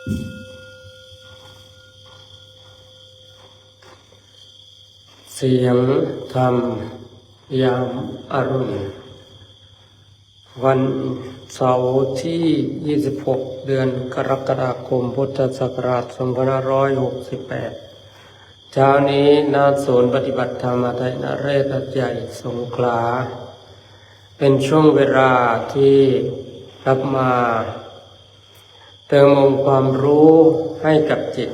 เสียงธรรมยามอรุณ วันเสาร์ที่ 26 เดือนกรกฎาคม พุทธศักราช 2568 เช้านี้นาศูนย์ปฏิบัติธรรมไทยนเรศใหญ่สงขลา เป็นช่วงเวลาที่รับมา เติมองค์ความรู้ให้กับจิต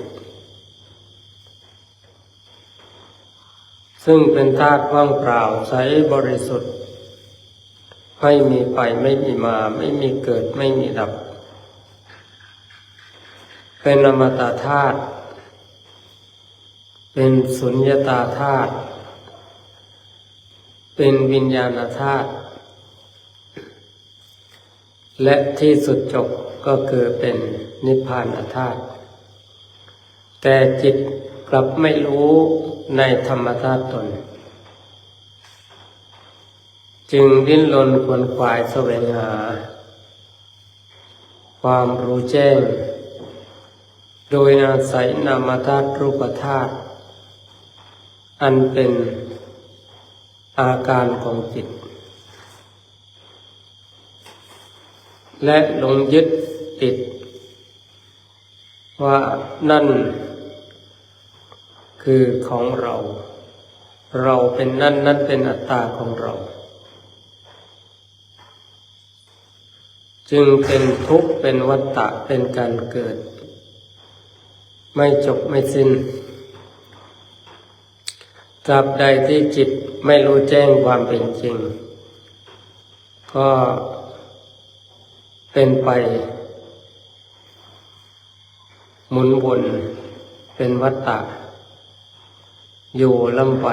ซึ่งเป็นธาตุว่างเปล่าใสบริสุทธิ์ ไม่มีไปไม่มีมาไม่มีเกิดไม่มีดับ เป็นอมตะธาตุเป็นสุญญตาธาตุเป็นวิญญาณธาตุ และที่สุดจบก็คือเป็นนิพพานธาตุแต่จิตกลับไม่รู้ในธรรมธาตุตน จึงดิ้นรนขวนขวายแสวงหา ความรู้แจ้ง โดยอาศัยนามธาตุรูปธาตุอันเป็นอาการของจิต และหลงยึดติด ว่านั่น คือของเรา เราเป็นนั่นนั่นเป็นอัตตาของเรา จึงเป็นทุกข์เป็นวัฏฏะเป็นการเกิด ไม่จบไม่สิ้นตราบใดที่จิตไม่รู้แจ้งความเป็นจริง ก็ เป็นไป หมุนวนเป็นวัฏฏะอยู่ลำไป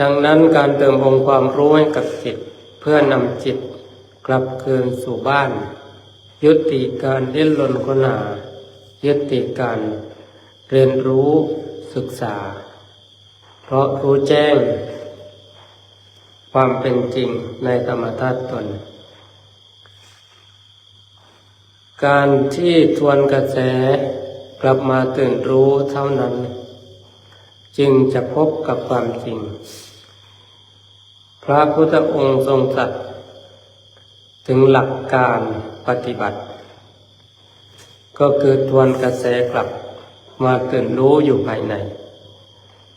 ดังนั้นการเติมองค์ความรู้ให้กับจิต เพื่อนำจิตกลับคืนสู่บ้าน ยุติการเลี้นลนคนหายุติการเรียนรู้ศึกษา เพราะรู้แจ้ง ความเป็นจริงในธรรมธาตุตน การที่ทวนกระแสกลับมาตื่นรู้เท่านั้น จึงจะพบกับความจริง พระพุทธองค์ทรงตรัสถึงหลักการปฏิบัติ ก็คือทวนกระแสกลับมาตื่นรู้อยู่ภายใน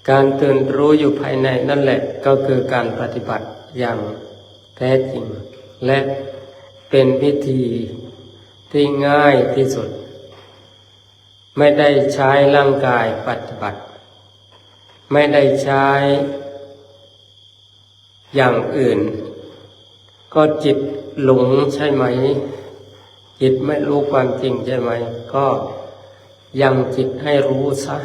การตื่นรู้อยู่ภายในนั่นแหละก็คือการปฏิบัติอย่างแท้จริง และเป็นวิธีที่ง่ายที่สุด ไม่ได้ใช้ร่างกายปฏิบัติ ไม่ได้ใช้อย่างอื่น ก็จิตหลงใช่ไหม จิตไม่รู้ความจริงใช่ไหม ก็ยังจิตให้รู้ซะ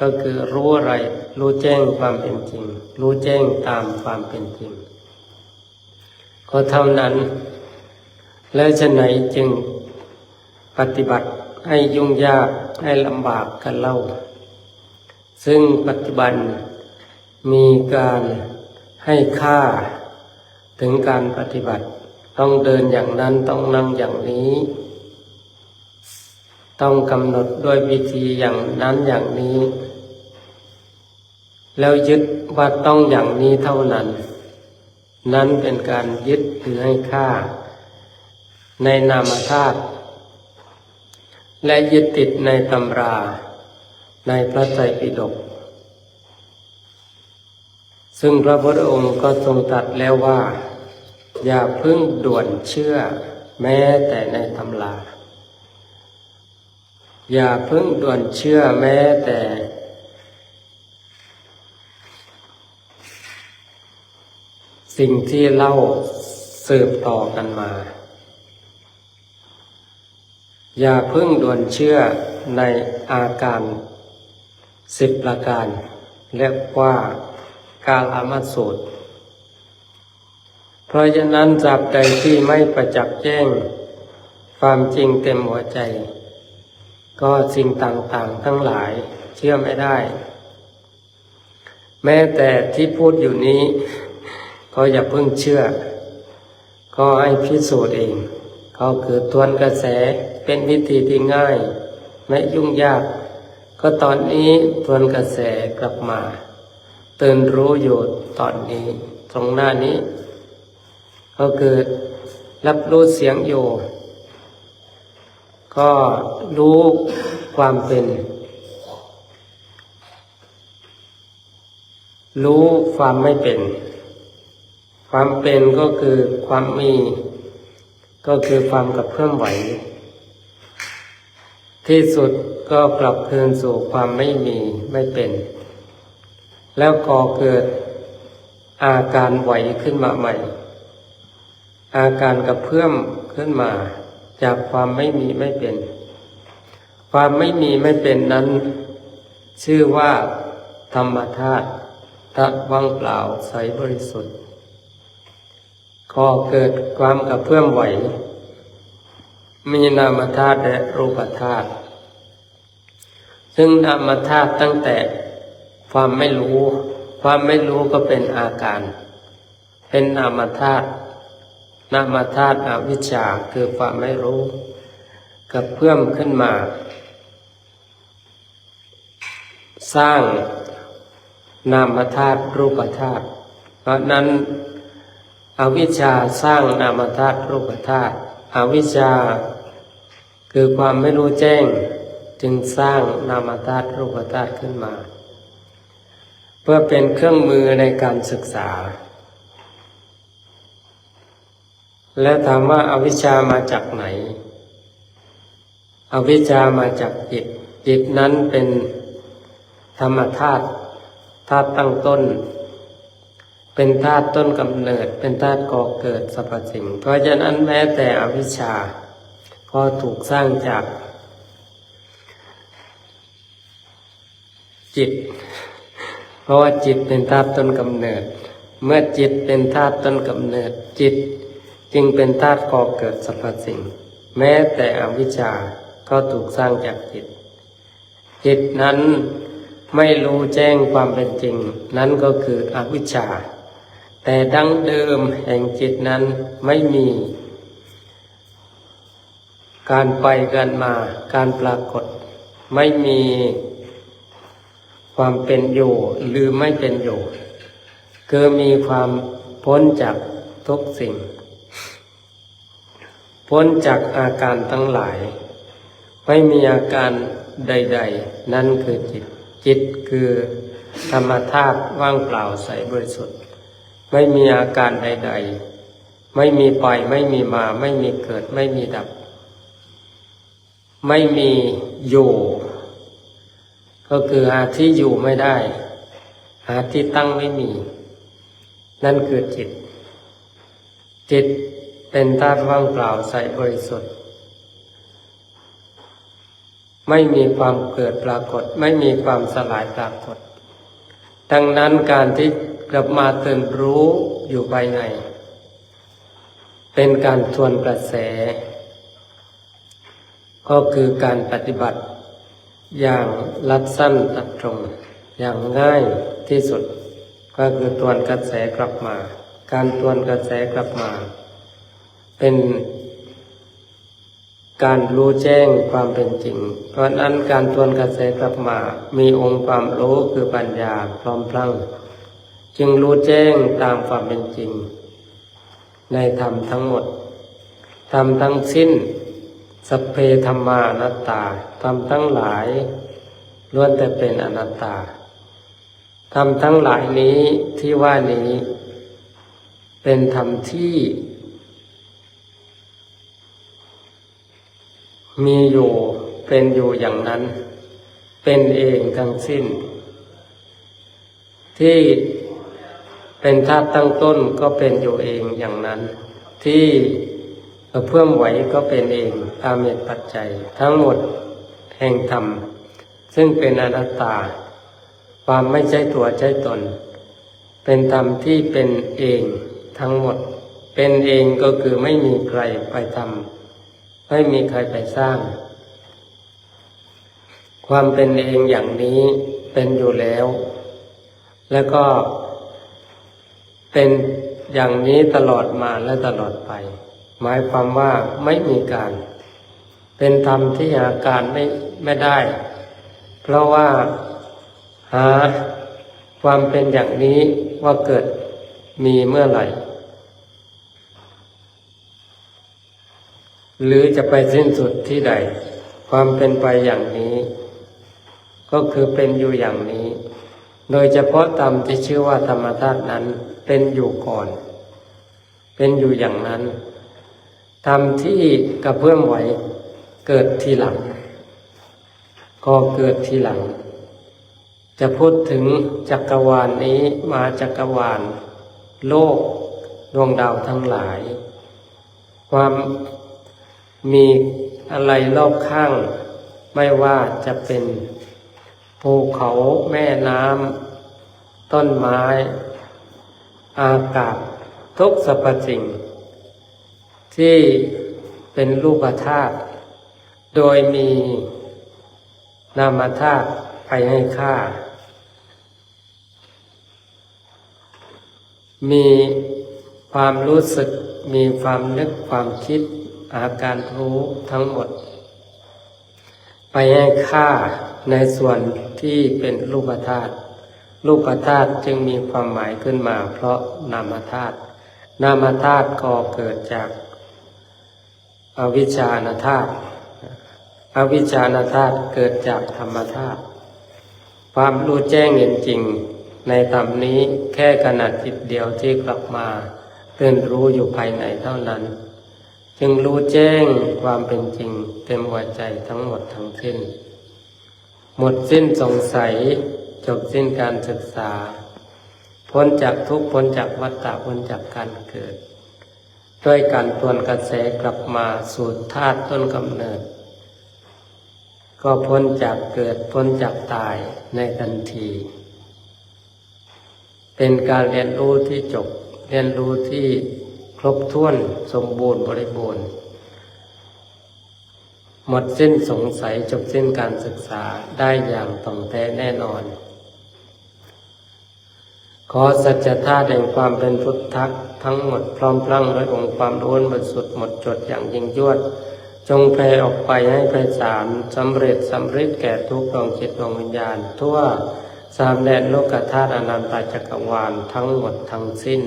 ก็คือรู้อะไร รู้แจ้งความเป็นจริง รู้แจ้งตามความเป็นจริง ก็เท่านั้น แล้วฉะไหนจึงปฏิบัติให้ยุ่งยากให้ลำบากกันเล่า ซึ่งปัจจุบันมีการให้ค่าถึงการปฏิบัติ ต้องเดินอย่างนั้นต้องนั่งอย่างนี้ ต้องกำหนดด้วยวิธีอย่างนั้นอย่างนี้ แล้วยึดว่าต้องอย่างนี้เท่านั้น นั้นเป็นการยึดถือให้ค่า ในนามธาตุและยึดติดในตำรา ในพระไตรปิฎกซึ่งพระพุทธองค์ก็ทรงตรัสแล้วว่า อย่าพึ่งด่วนเชื่อแม้แต่ในตำรา อย่าพึ่งด่วนเชื่อแม้แต่ สิ่งที่เล่าสืบต่อกันมา อย่าพึ่งด่วนเชื่อในอาการสิบประการเรียกว่ากาลามัสูตร เพราะฉะนั้นจับใดที่ไม่ประจักษ์แจ้ง ความจริงเต็มหัวใจ ก็สิ่งต่างๆทั้งหลายเชื่อไม่ได้ แม้แต่ที่พูดอยู่นี้ ก็อย่าเพิ่งเชื่อ ก็ให้พิสูจน์เอง ก็คือทวนกระแสเป็นวิธีที่ง่าย ไม่ยุ่งยาก ก็ตอนนี้ทวนกระแสกลับมาตื่นรู้อยู่ตอนนี้ตรงหน้านี้ ก็คือรับรู้เสียงอยู่ ก็รู้ความเป็น รู้ความไม่เป็น ความเป็นก็คือความมี ก็คือความกับเพื่อมไหว ที่สุดก็กลับคืนสู่ความไม่มีไม่เป็น แล้วก็เกิดอาการไหวขึ้นมาใหม่ อาการกับเพื่อมขึ้นมา จากความไม่มีไม่เป็น ความไม่มีไม่เป็นนั้น ชื่อว่า ธรรมธาตุตะว่างเปล่าใสบริสุทธิ์ก็เกิดความกับเพื่อมไหว มีนามธาตุและรูปธาตุซึ่งนามธาตุตั้งแต่ความไม่รู้ ความไม่รู้ก็เป็นอาการ เป็นนามธาตุ นามธาตุอวิชชาคือความไม่รู้กับเพื่มขึ้นมา สร้างนามธาตุรูปธาตุเพราะนั้นอวิชชาสร้างนามธาตุรูปธาตุอวิชชา คือความไม่รู้แจ้ง จึงสร้างนามธาตุรูปธาตุขึ้นมา เพื่อเป็นเครื่องมือในการศึกษา และถามว่าอาวิชชามาจากไหน อวิชชามาจากจิต จิตนั้นเป็นธรรมธาตุธาตุตั้งต้น เป็นธาตุต้นกำเนิด เป็นธาตุก่อเกิดสรรพสิ่ง เพราะฉะนั้นแม้แต่อวิชชาก็ถูกสร้างจากจิต เพราะว่าจิตเป็นธาตุต้นกำเนิด เมื่อจิตเป็นธาตุต้นกำเนิดจิต จึงเป็นธาตุก่อเกิดสรรพสิ่ง แม้แต่อวิชชาก็ถูกสร้างจากจิตจิตนั้นไม่รู้แจ้งความเป็นจริง นั้นก็คืออวิชชา แต่ดั้งเดิมแห่งจิตนั้นไม่มี การไปกันมา การปรากฏ ไม่มีความเป็นอยู่หรือไม่เป็นอยู่คือมีความพ้นจากทุกสิ่ง พ้นจากอาการทั้งหลาย ไม่มีอาการใด ๆ นั่นคือจิต จิตคือธรรมธาตุว่างเปล่าใสบริสุทธิ์ ไม่มีอาการใด ๆ ไม่มีไปไม่มีมา ไม่มีเกิด ไม่มีดับ ไม่มีอยู่ ก็คือหาที่อยู่ไม่ได้ หาที่ตั้งไม่มี นั่นคือจิต จิต เป็นธาตุว่างเปล่าใสบริสุทธิ์ ไม่มีความเกิดปรากฏ ไม่มีความสลายปรากฏ ดังนั้นการที่กลับมาตื่นรู้อยู่ภายใน เป็นการทวนกระแส ก็คือการปฏิบัติ อย่างลัดสั้นตัดตรง อย่างง่ายที่สุด ก็คือทวนกระแสกลับมา การทวนกระแสกลับมา เป็นการรู้แจ้งความเป็นจริง เพราะนั้นการทวนกระแสกลับมา มีองค์ความรู้คือปัญญาพร้อมพลังจึงรู้แจ้งตามความเป็นจริง ในธรรมทั้งหมด ธรรมทั้งสิ้น สัพเพธรรมานัตตา ธรรมทั้งหลายล้วนแต่เป็นอนัตตา ธรรมทั้งหลายนี้ที่ว่านี้ เป็นธรรมที่ มีอยู่เป็นอยู่อย่างนั้น เป็นเองทั้งสิ้น ที่เป็นธาตุตั้งต้นก็เป็นอยู่เองอย่างนั้น ที่เพิ่มไหวก็เป็นเองตามเหตุปัจจัย ทั้งหมดแห่งธรรม ซึ่งเป็นอนัตตา ความไม่ใช่ตัวใช่ตน เป็นธรรมที่เป็นเองทั้งหมด เป็นเองก็คือไม่มีใครไปทำ ไม่มีใครไปสร้าง ความเป็นเองอย่างนี้เป็นอยู่แล้ว แล้วก็เป็นอย่างนี้ตลอดมาและตลอดไป หมายความว่าไม่มีการ เป็นธรรมที่หาการไม่ไม่ได้ เพราะว่าหาความเป็นอย่างนี้ว่าเกิดมีเมื่อไหร่ หรือจะไปสิ้นสุดที่ใด ความเป็นไปอย่างนี้ ก็คือเป็นอยู่อย่างนี้ โดยเฉพาะธรรมที่ชื่อว่าธรรมธาตุนั้นเป็นอยู่ก่อน เป็นอยู่อย่างนั้นธรรมที่กระเพื่อมไหวเกิดทีหลัง ก็เกิดทีหลัง จะพูดถึงจักรวาลนนี้มาจักรวาล โลกดวงดาวทั้งหลาย ความ มีอะไรรอบข้าง ไม่ว่าจะเป็นภูเขาแม่น้ำต้นไม้ อากาศทุกสรรพสิ่ง ที่เป็นรูปธาตุโดยมีนามธาตุไปให้ค่า มีความรู้สึกมีความนึกความคิด อาการรู้ทั้งหมด ไปให้ค่าในส่วนที่เป็นรูปธาตุรูปธาตุจึงมีความหมายขึ้นมา เพราะนามธาตุนามธาตุก็เกิดจากอวิชชาณธาตุอวิชชาณธาตุเกิดจากธรรมธาตุความรู้แจ้งเห็นจริง ในธรรมนี้แค่ขนาดจิตเดียวที่กลับมาตื่นรู้อยู่ภายในเท่านั้น จึงรู้แจ้งความเป็นจริง เต็มหัวใจทั้งหมดทั้งสิ้น หมดสิ้นสงสัย จบสิ้นการศึกษา พ้นจากทุกพ้นจากวัฏฏะพ้นจากการเกิด ด้วยการทวนกระแสกลับมาสู่ธาตุต้นกำเนิด ก็พ้นจากเกิดพ้นจากตายในทันที เป็นการเรียนรู้ที่จบเรียนรู้ที่ รบถ้วนสมบูรณ์บริบูรณ์ หมดสิ้นสงสัยจบสิ้นการศึกษาได้อย่างตรงแท้แน่นอน ขอสัจธาตุแห่งความเป็นพุทธะทั้งหมดพร้อมพลังด้วยองค์ความรู้บริสุทธิ์หมดจดอย่างยิ่งยวด จงแผ่ออกไปให้ไพศาลสำเร็จสำเร็จแก่ทุกดวงจิตดวงวิญญาณ ทั่วสามแดนโลกธาตุอนันตจักรวาลทั้งหมดทั้งสิ้น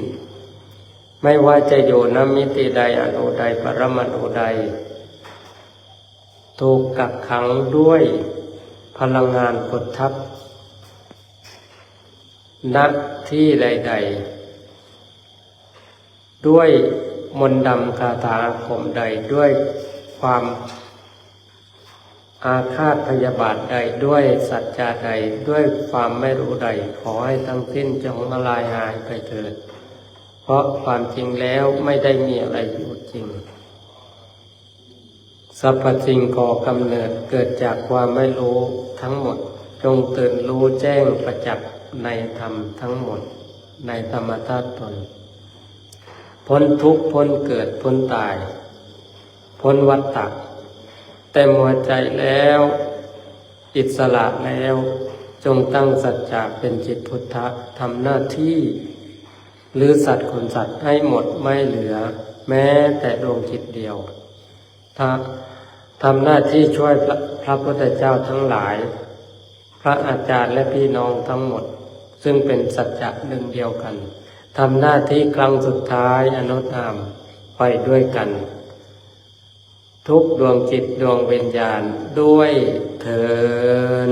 ไม่ว่าจะอยู่นมิติใดอนุใดปรมาณูใด ถูกกักขังด้วยพลังงานกดทับณที่ใด ๆ ด้วยมนต์ดำคาถาอาคมใดด้วยความอาฆาตพยาบาทใดด้วยสัจจะใดด้วยความไม่รู้ใด ขอให้ทั้งสิ้นจงละลายหายไปเถิด เพราะความจริงแล้วไม่ได้มีอะไรอยู่จริงสรรพสิ่งก่อกำเนิดเกิดจากความไม่รู้ทั้งหมด จงตื่นรู้แจ้งประจักษ์ในธรรมทั้งหมด ในธรรมธาตุตน พ้นทุกข์พ้นเกิดพ้นตาย พ้นวัฏฏะเต็มหัวใจแล้ว อิสระแล้ว จงตั้งสัจจะเป็นจิตพุทธะทำหน้าที่ หรือสัตว์คนสัตว์ให้หมดไม่เหลือ แม้แต่ดวงจิตเดียวถ้าทำหน้าที่ช่วยพระพระพุทธเจ้าทั้งหลาย พระอาจารย์และพี่น้องทั้งหมด ซึ่งเป็นสัจจะหนึ่งเดียวกันทำหน้าที่ครั้งสุดท้ายอนุตามไปด้วยกัน ทุกดวงจิตดวงวิญญาณด้วยเถิน